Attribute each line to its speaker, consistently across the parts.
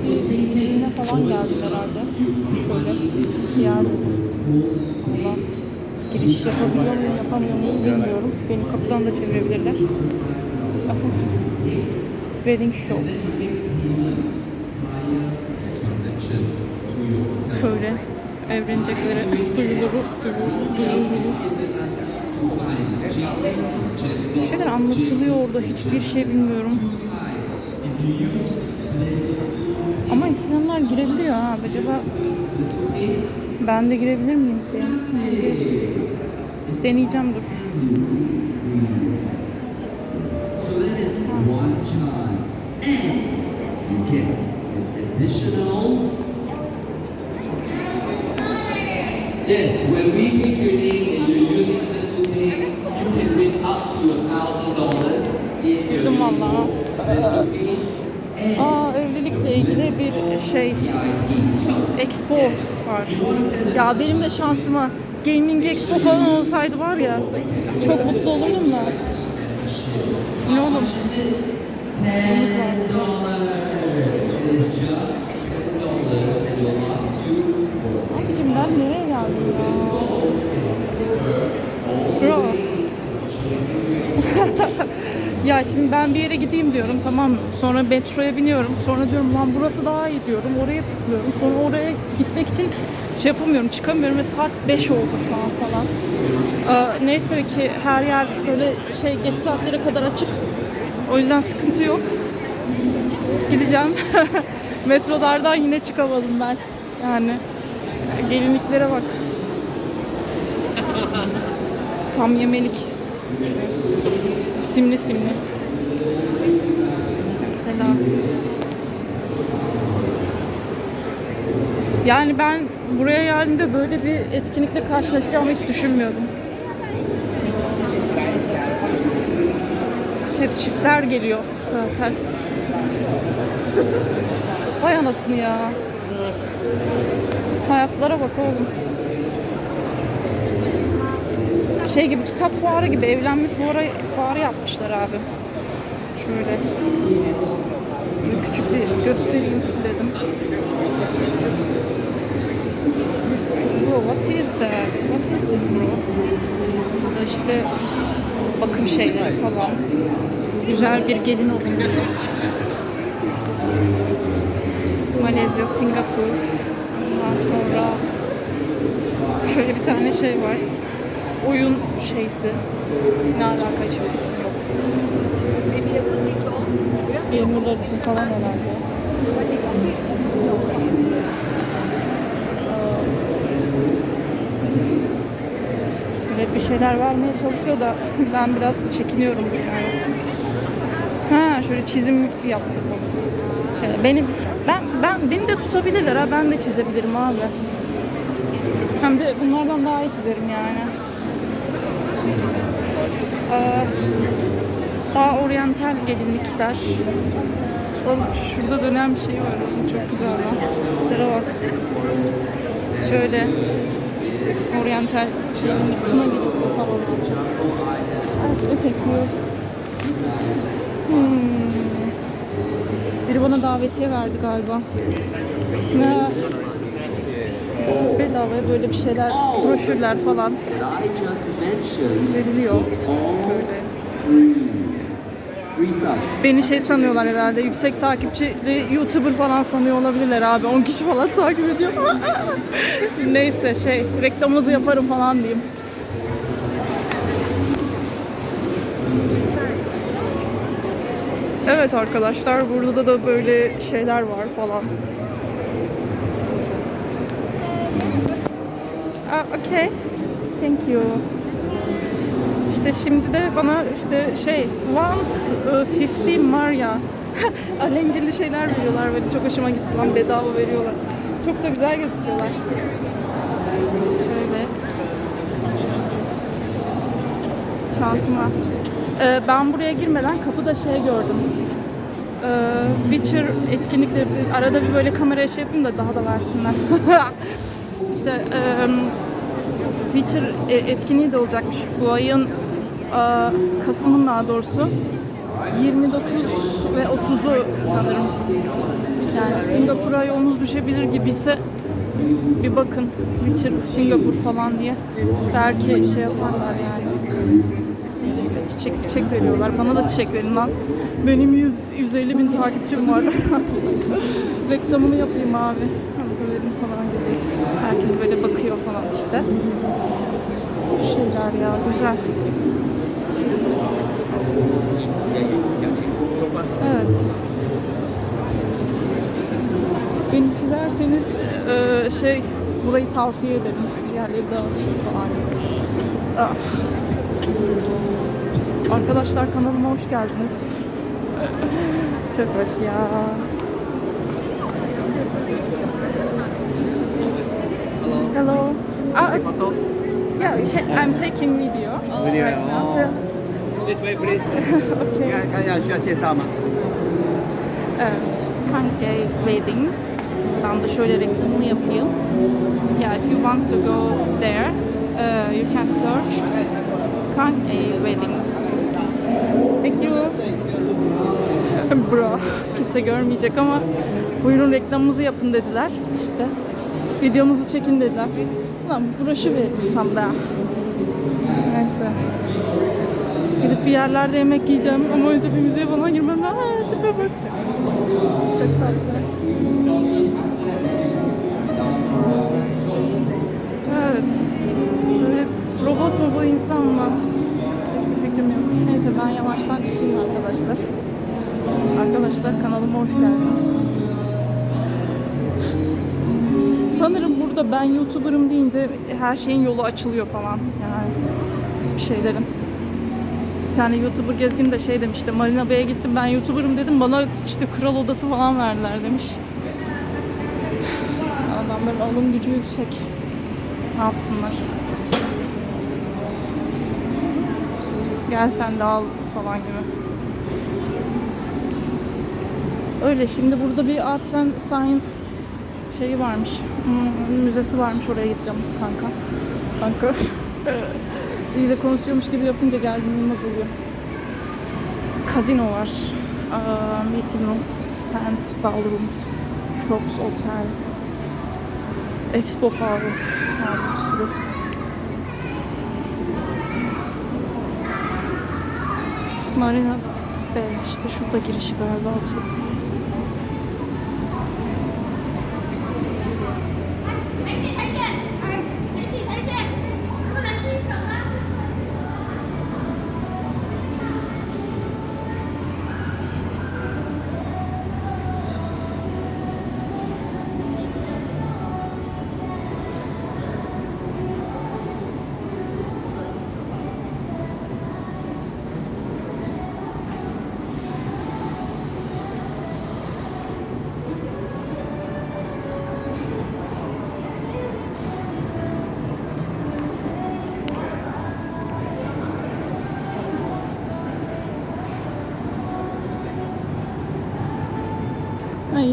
Speaker 1: düğüne falan geldim herhalde. Şöyle yer. Allah. Giriş yapabiliyor muyum, yapamıyor muyum bilmiyorum. Beni kapıdan da çevirebilirler. Wedding show. Şöyle evleneceklere
Speaker 2: times. GC,
Speaker 1: Bir şeyler anlatılıyor orada. Hiçbir şey bilmiyorum. Ama insanlar girebiliyor ha. Acaba ben de girebilir miyim ki? Deneyeceğim dur.
Speaker 2: Yes, when we pick your name and you're using this thing, you can win up to a thousand dollars if you're
Speaker 1: valla.
Speaker 2: this
Speaker 1: Aa evlilikle ilgili bir şey expo var. Ya benim de şansıma gaming expo falan olsaydı var ya çok mutlu olurdum da. Ne
Speaker 2: six
Speaker 1: Şimdi ben nereye geldim ya? Bro. ya şimdi ben bir yere gideyim diyorum tamam? Sonra metroya biniyorum. Sonra diyorum lan burası daha iyi diyorum. Oraya tıklıyorum. Sonra oraya gitmek için şey yapamıyorum, çıkamıyorum ve saat 5 oldu şu an falan. Ee, neyse ki her yer böyle şey geç saatlere kadar açık. O yüzden sıkıntı yok. Gideceğim. Metrolardan yine çıkamadım ben. Yani gelinliklere bak. Tam yemelik. Simli simli. Mesela. Yani ben buraya geldiğimde böyle bir etkinlikle karşılaşacağımı hiç düşünmüyordum. Hep çiftler geliyor zaten. Vay anasını ya. Hayatlara bak oğlum. Şey gibi kitap fuarı gibi evlenme fuarı, fuarı yapmışlar abi. Şöyle. Şöyle küçük bir göstereyim dedim. Bro what is that? What is this bro? Burada işte bakım şeyleri falan. Güzel bir gelin olun. Malezya, Singapur. Ondan sonra şöyle bir tane şey var. Oyun şeysi. Ne alaka hiçbir fikrim yok. Memurlar için falan herhalde. Evet bir şeyler vermeye çalışıyor da ben biraz çekiniyorum yani. Ha şöyle çizim yaptım. Şöyle benim ben ben beni de tutabilirler ha ben de çizebilirim abi. Hem de bunlardan daha iyi çizerim yani. Ee, daha oryantal gelinlikler. Oğlum şurada dönen bir şey var. Çok güzel lan. Tiplere bak. Şöyle oryantal gelinlik kına gibisi falan. Öteki yok. Hmm. Biri bana davetiye verdi galiba. Ne? Bedavaya böyle bir şeyler, broşürler falan Veriliyor.
Speaker 2: all
Speaker 1: Böyle. Beni şey sanıyorlar herhalde, yüksek takipçili YouTuber falan sanıyor olabilirler abi. 10 kişi falan takip ediyor. Neyse şey, reklamınızı yaparım falan diyeyim. Evet arkadaşlar, burada da böyle şeyler var falan. Aa, okay. Thank you. İşte şimdi de bana işte şey once uh, 50 Maria alengirli şeyler veriyorlar böyle çok hoşuma gitti lan bedava veriyorlar. Çok da güzel gözüküyorlar. Şöyle. Şansıma. Ee, ben buraya girmeden kapıda şey gördüm. Ee, Witcher etkinlikleri arada bir böyle kameraya şey yapayım da daha da versinler. işte em, Twitter e, etkinliği de olacakmış bu ayın e, Kasım'ın daha doğrusu 29 ve 30'u sanırım. Yani Singapur'a yolunuz düşebilir gibiyse bir bakın. Witcher, Singapur falan diye. Belki şey yaparlar yani. Çiçek, çiçek veriyorlar. Bana da çiçek verin lan. Benim 100, 150 bin takipçim var. Reklamını yapayım abi. Verin falan gibi. Herkes böyle bakıyor falan işte. Bu şeyler ya güzel. Evet. Beni çizerseniz eee, şey burayı tavsiye ederim. Diğerleri daha şey falan. Ah. Arkadaşlar kanalıma hoş geldiniz. Çok hoş ya. Hello. Ah, yeah, I'm taking video.
Speaker 3: Video,
Speaker 1: right now.
Speaker 3: oh.
Speaker 1: Yeah.
Speaker 3: This way, please.
Speaker 1: Okay.
Speaker 3: 看看一下需要介绍吗？
Speaker 1: Evet. Pancake Wedding. Ben de şöyle reklamını yapayım. Yeah, if you want to go there, uh, you can search Pancake Wedding. Thank you. Bro, kimse görmeyecek ama buyurun reklamımızı yapın dediler. İşte videomuzu çekin dediler. Lan broşür verirsem daha. Neyse. Gidip bir yerlerde yemek yiyeceğim ama önce bir müzeye falan girmem lazım. Aa, tipe bak. Çok tatlı. Evet. Böyle robot mu bu insan mı? Hiçbir fikrim yok. Neyse ben yavaştan çıkayım arkadaşlar. Arkadaşlar kanalıma hoş geldiniz. Sanırım burada ben YouTuber'ım deyince her şeyin yolu açılıyor falan. Yani bir şeylerin. Bir tane YouTuber gezgin de şey demişti. Marina Bay'a gittim ben YouTuber'ım dedim. Bana işte kral odası falan verdiler demiş. Adamların alım gücü yüksek. Ne yapsınlar? Gel sen de al falan gibi. Öyle şimdi burada bir Arts and Science şeyi varmış. Hmm, müzesi varmış oraya gideceğim kanka. Kanka. Biriyle konuşuyormuş gibi yapınca geldiğim oluyor. Kazino var. Aa, meeting rooms, sands ballrooms, shops, otel, expo power var bir sürü. Marina Bay işte şurada girişi galiba otur.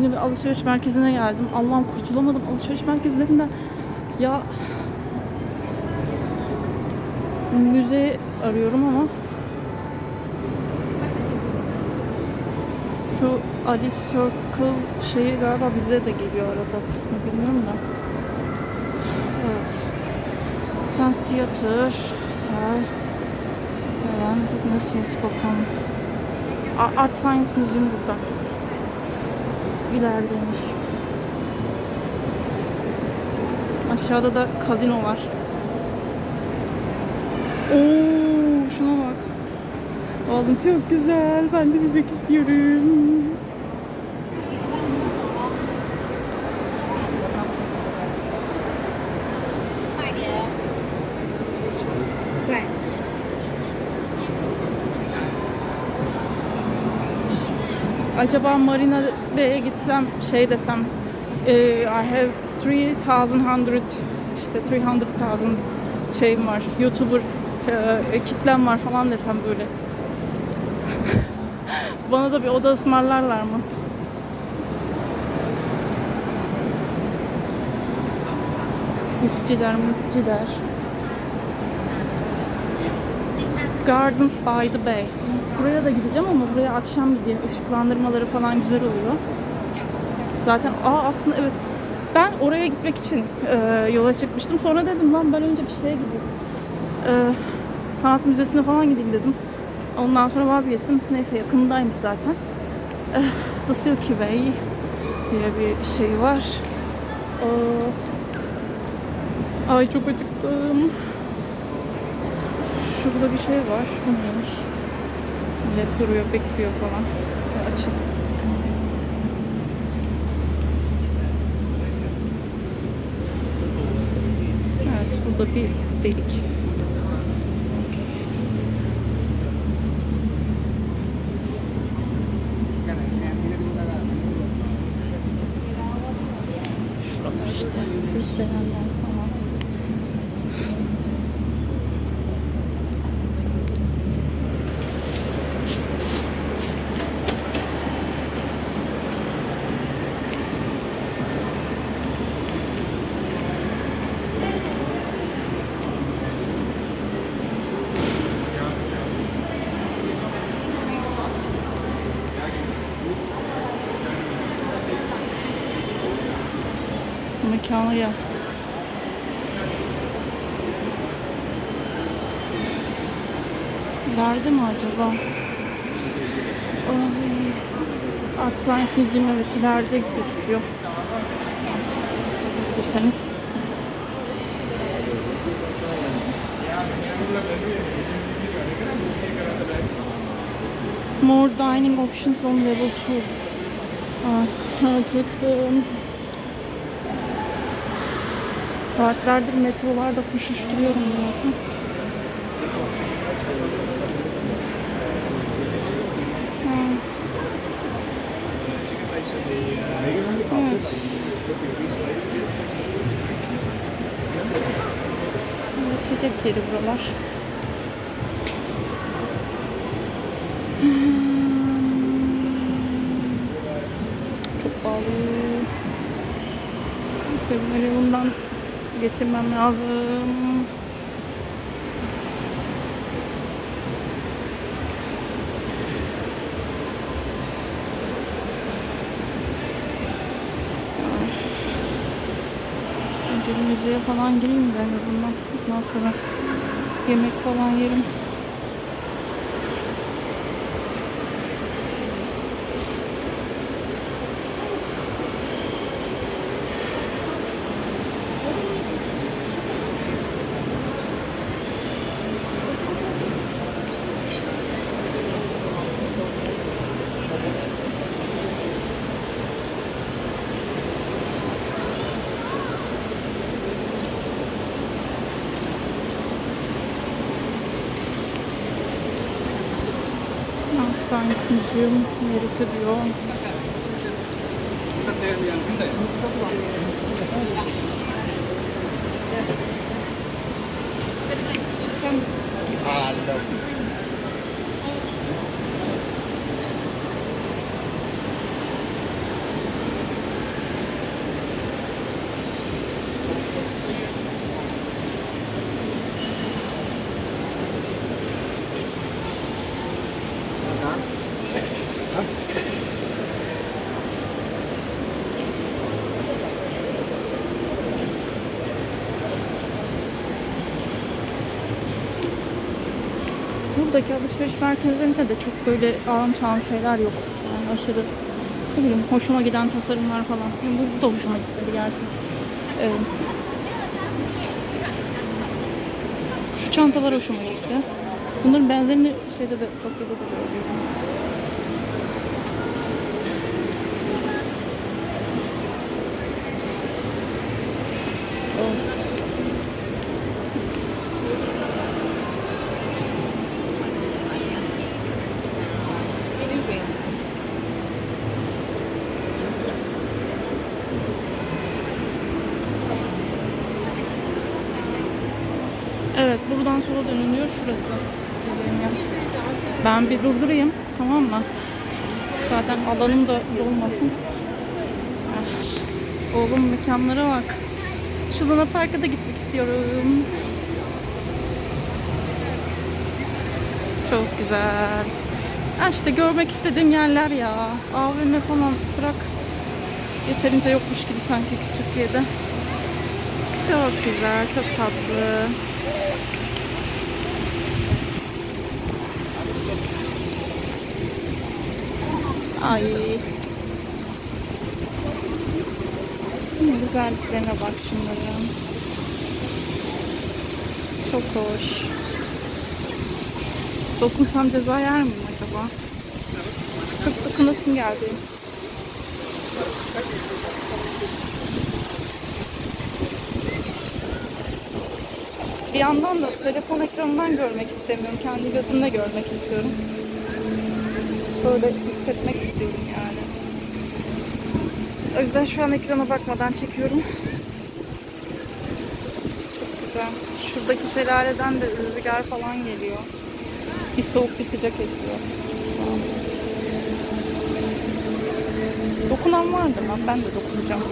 Speaker 1: Yine bir alışveriş merkezine geldim. Allah'ım kurtulamadım alışveriş merkezlerinden. Ya müze arıyorum ama şu Alice Circle şeyi galiba bize de geliyor arada. Bilmiyorum da. Evet. Sense Theater. Güzel. Hemen nasıl bakalım. Art Science Museum burada ilerideymiş. Aşağıda da kazino var. Oo, şuna bak. Oğlum çok güzel. Ben de bilmek istiyorum. Acaba Marina Bay'e gitsem şey desem e, I have 3100 işte 300,000 şeyim var. YouTuber e, kitlem var falan desem böyle. Bana da bir oda ısmarlarlar mı? Mutçiler, mutçiler. Gardens by the Bay. Buraya da gideceğim ama buraya akşam gideyim. Işıklandırmaları falan güzel oluyor. Zaten aa aslında evet ben oraya gitmek için e, yola çıkmıştım. Sonra dedim lan ben önce bir şeye gideyim. E, sanat müzesine falan gideyim dedim. Ondan sonra vazgeçtim. Neyse yakındaymış zaten. Eh, The Silky Way diye bir şey var. Aa, ay çok acıktım. Şurada bir şey var. Bu neymiş? Millet duruyor, bekliyor falan. Açıl. Evet, burada bir delik. Şuralar işte. Gösterenler falan. Mekana gel. Nerede mi acaba? Ay. Art Science Museum evet ileride gözüküyor. Görürseniz. More dining options on level 2. Ah, acıktım. Saatlerdir metrolarda koşuşturuyorum zaten. Evet. Şimdi içecek yeri buralar. Çok pahalı. Sevimleri bundan geçirmem lazım. Önce müzeye falan gireyim de en azından. Ondan sonra yemek falan yerim. Jim, ele subiu Buradaki alışveriş merkezlerinde de çok böyle ağım şağım şeyler yok. Yani aşırı ne bileyim hoşuma giden tasarımlar falan. Yani bu, da hoşuma gitmedi gerçi. Ee, şu çantalar hoşuma gitti. Bunların benzerini şeyde de Tokyo'da da gördüm. Of. Evet buradan sola dönülüyor şurası. Ben bir durdurayım tamam mı? Zaten alanım da dolmasın. Ah. Oğlum mekanlara bak. Şu Luna Park'a da gitmek istiyorum. Çok güzel. Ha işte görmek istediğim yerler ya. AVM falan bırak. Yeterince yokmuş gibi sanki Türkiye'de. Çok güzel, çok tatlı. Ay. Ne güzelliklerine bak şunların. Çok hoş. Dokunsam ceza yer miyim acaba? Çok dokunasım geldi. Bir yandan da telefon ekranından görmek istemiyorum. Kendi gözümle görmek istiyorum. Böyle hissetmek istiyorum yani. O yüzden şu an ekrana bakmadan çekiyorum. Çok güzel. Şuradaki şelaleden de rüzgar falan geliyor. Bir soğuk bir sıcak esiyor. Dokunan vardı lan. Ben de dokunacağım.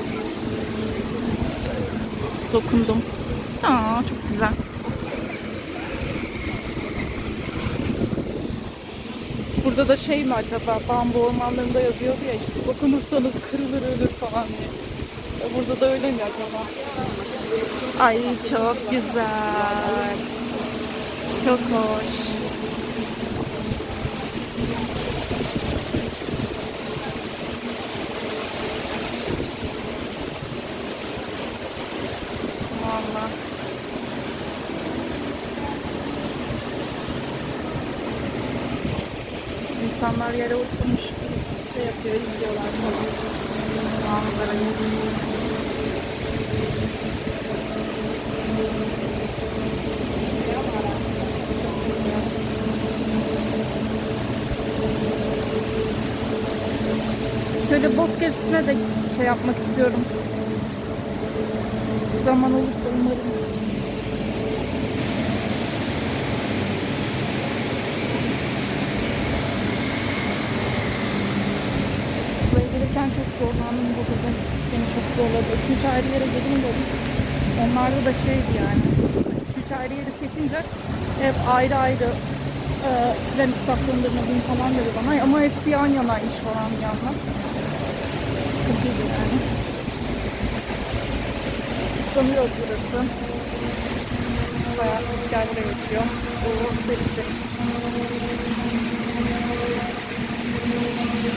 Speaker 1: Dokundum. Aa çok güzel. Burada da şey mi acaba bambu ormanlarında yazıyordu ya işte dokunursanız kırılır ölür falan diye. Ya Burada da öyle mi acaba? Ay çok güzel. Çok hoş. İnsanlar yere oturmuş şey yapıyor, izliyorlar tabii. Manzarayı. Şöyle bot gezisine de şey yapmak istiyorum. Zaman olursa umarım. Gelirken çok zorlandım burada da beni çok zorladı. Üç ayrı yere gelin dedim. Onlarda da şeydi yani. Üç ayrı yeri seçince hep ayrı ayrı e, tren istasyonlarına bin falan dedi bana. Ama hepsi yan yanaymış falan bir yandan. Sıkıntıydı yani. Sanıyoruz burası. Bayağı rüzgarla geçiyor. Bu serisi.